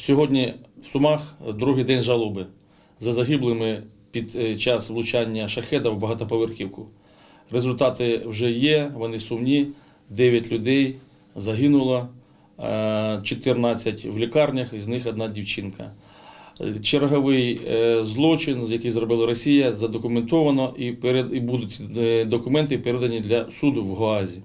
Сьогодні в Сумах другий день жалоби за загиблими під е, час влучання шахеда в багатоповерхівку. Результати вже є, вони сумні. 9 людей загинуло, е, 14 в лікарнях, із них одна дівчинка. Е, Черговий е, злочин, який зробила Росія, задокументовано і, перед, і будуть е, документи передані для суду в Гоазі.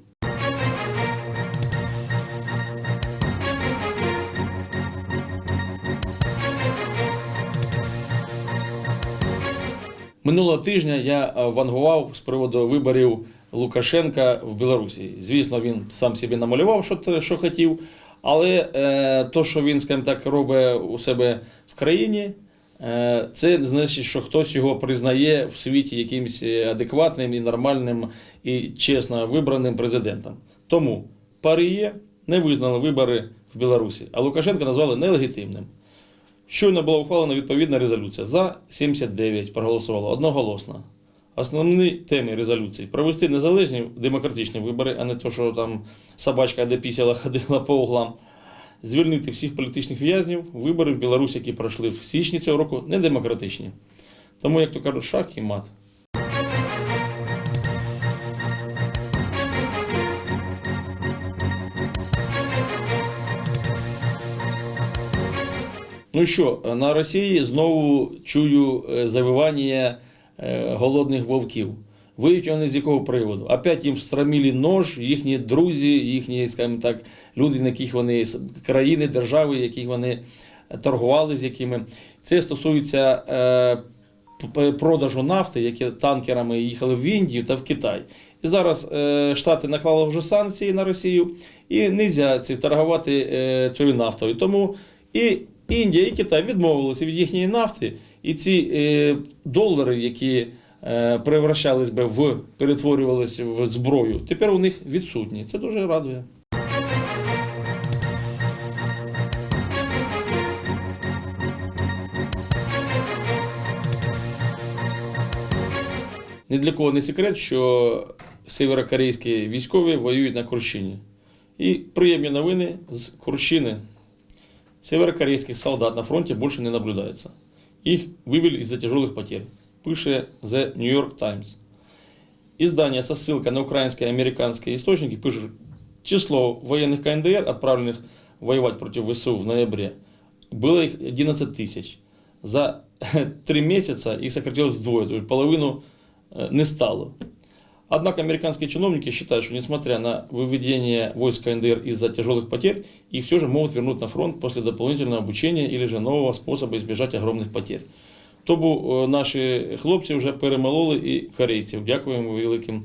Минулого тижня я е, вангував з приводу виборів Лукашенка в Білорусі. Звісно, він сам собі намалював, що, що хотів, але е, то, що він, скажімо так, робить у себе в країні, е, це значить, що хтось його признає в світі якимось адекватним і нормальним і чесно вибраним президентом. Тому Паріє не визнали вибори в Білорусі, а Лукашенка назвали нелегітимним. Щойно була ухвалена відповідна резолюція. За 79 проголосувало одноголосно. Основні теми резолюції провести незалежні демократичні вибори, а не то, що там собачка де пісяла ходила по углам. Звільнити всіх політичних в'язнів. Вибори в Білорусі, які пройшли в січні цього року, не демократичні. Тому, як то кажуть, шах і мат. Ну що, на Росії знову чую е, завивання е, голодних вовків. Виють вони з якого приводу? Опять їм страмілі нож, їхні друзі, їхні, скажімо так, люди, на яких вони країни, держави, яких вони торгували, з якими. Це стосується е, продажу нафти, які танкерами їхали в Індію та в Китай. І зараз е, Штати наклали вже санкції на Росію, і не можна торгувати е, цією нафтою. Тому і Індія, і Китай відмовилися від їхньої нафти, і ці е, долари, які е, превращались би в перетворювалися в зброю, тепер у них відсутні. Це дуже радує. Ні для кого не секрет, що северокорейські військові воюють на Курщині. І приємні новини з Курщини. Северокорейских солдат на фронте больше не наблюдается. Их вывели из-за тяжелых потерь, пише The New York Times. Издание со ссылкой на украинские и американские источники пишет, число военных КНДР, отправленных воевать против ВСУ в ноябре, было их 11 тысяч. За три месяца их сократилось вдвое, то есть половину э, не стало. Однако американские чиновники считают, что несмотря на выведение войск КНДР из-за тяжелых потерь, их все же могут вернуть на фронт после дополнительного обучения или же нового способа избежать огромных потерь. Тобто е, наші хлопці вже перемололи і корейців. Дякуємо великим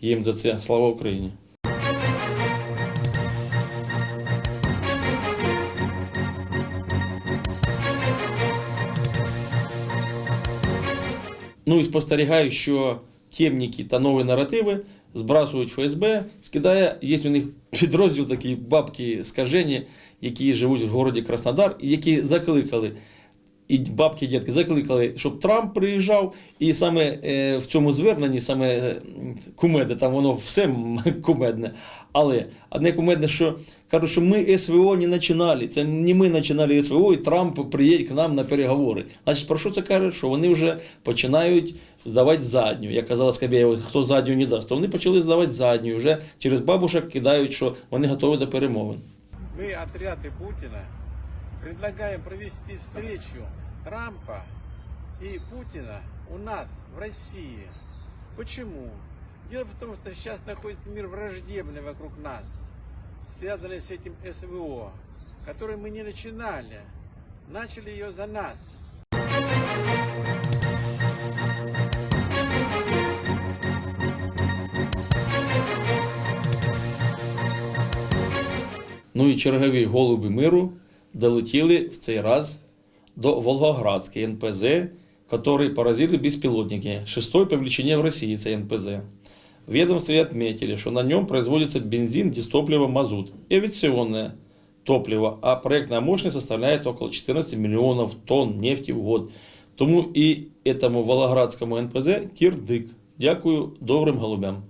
їм за це. Слава Україні! Ну і спостерігаю, що темники та нові наративи збрасують ФСБ, скидає, є у них підрозділ такі бабки скажені, які живуть в городі Краснодар, і які закликали. І бабки, дітки закликали, щоб Трамп приїжджав, і саме е, в цьому зверненні саме е, кумедне, там воно все кумедне. Але одне кумедне, що кажуть, що ми СВО не починали. Це не ми починали СВО, і Трамп приїде к нам на переговори. Значить, про що це каже? Що вони вже починають здавати задню. Як казала Скабєєва, хто задню не дасть, то вони почали здавати задню. Вже через бабушок кидають, що вони готові до перемовин. Мы, отряды Путина, предлагаем провести встречу Трампа и Путина у нас, в России. Почему? Дело в том, что сейчас находится мир враждебный вокруг нас, связанный с этим СВО, который мы не начинали. Начали ее за нас. Ну і чергові голуби миру долетіли в цей раз до Волгоградской НПЗ, который поразили беспилотники. Шестой по величине в России это НПЗ. В ведомстве отметили, что на нем производится бензин, дистопливо, мазут и авиационное топливо, а проектная мощность составляет около 14 миллионов тонн нефти в год. Тому і этому Волгоградському НПЗ кирдик. Дякую добрим голубям.